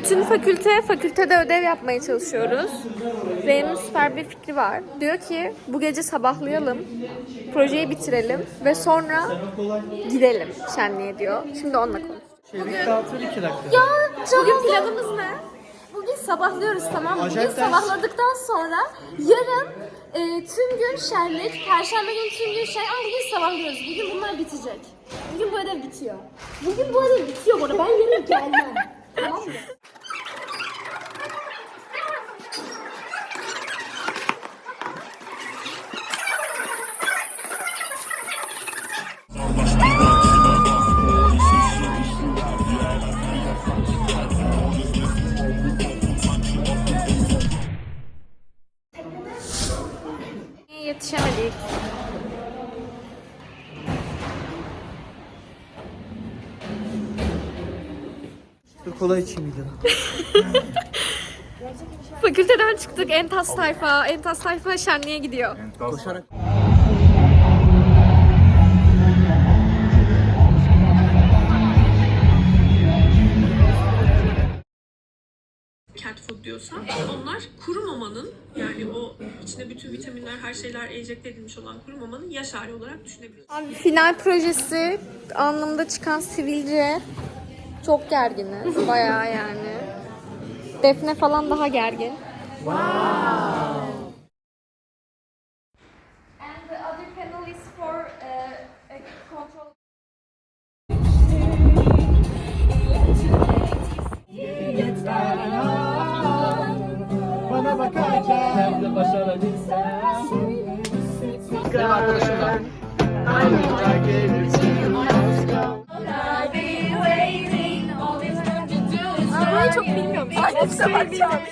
Bütün fakülte, fakültede ödev yapmaya çalışıyoruz. Zeynep'in süper bir fikri var. Diyor ki bu gece sabahlayalım, projeyi bitirelim ve sonra gidelim şenliğe diyor. Şimdi onunla konuşuyoruz. Çeyrek dağıtır iki dakika. Ya bugün planımız ne? Bugün sabahlıyoruz tamam mı? Bugün Acayip ders. sabahladıktan sonra yarın e, tüm gün şenlik, perşembe günü tüm gün şenlik ama bugün sabahlıyoruz. Bugün bunlar bitecek. Bugün bu ödev bitiyor. Bugün bu ödev bitiyor bu arada. Ben yarın gelmem. Yetişemedik. Dur kola içeyim bir de. Fakülteden çıktık. Entas tayfa. Entas tayfa şenliğe gidiyor. Koşarak. cat food diyorsa onlar kuru mamanın yani o içinde bütün vitaminler her şeyler enjekte edilmiş olan kuru mamanın yaş hali olarak düşünebiliriz. Abi final projesi anlamda çıkan sivilce çok gerginiz. Bayağı yani. Defne falan daha gergin. And Benim arkadaşım da. Çok bilmiyorum. Ay, sabah çağırmış.